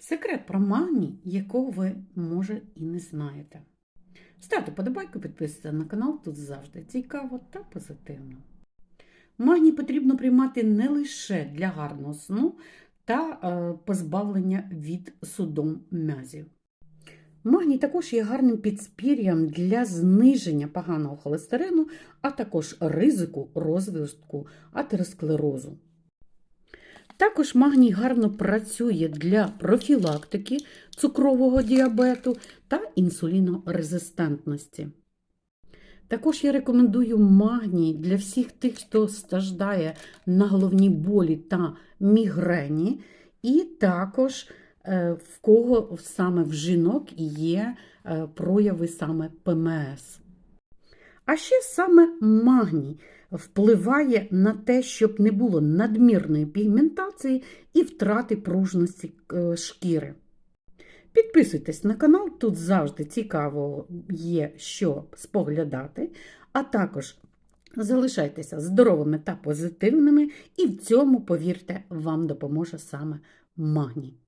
Секрет про магній, якого ви, може, і не знаєте. Ставте подобайку, підписуйтесь на канал, тут завжди цікаво та позитивно. Магній потрібно приймати не лише для гарного сну та е, позбавлення від судом м'язів. Магній також є гарним підспір'ям для зниження поганого холестерину, а також ризику розвитку атеросклерозу. Також магній гарно працює для профілактики цукрового діабету та інсулінорезистентності. Також я рекомендую магній для всіх тих, хто страждає на головні болі та мігрені, і також е, в кого саме в жінок є е, прояви саме ПМС. А ще саме магній впливає на те, щоб не було надмірної пігментації і втрати пружності е, шкіри. Підписуйтесь на канал, тут завжди цікаво є що споглядати, а також залишайтеся здоровими та позитивними, і в цьому, повірте, вам допоможе саме магній.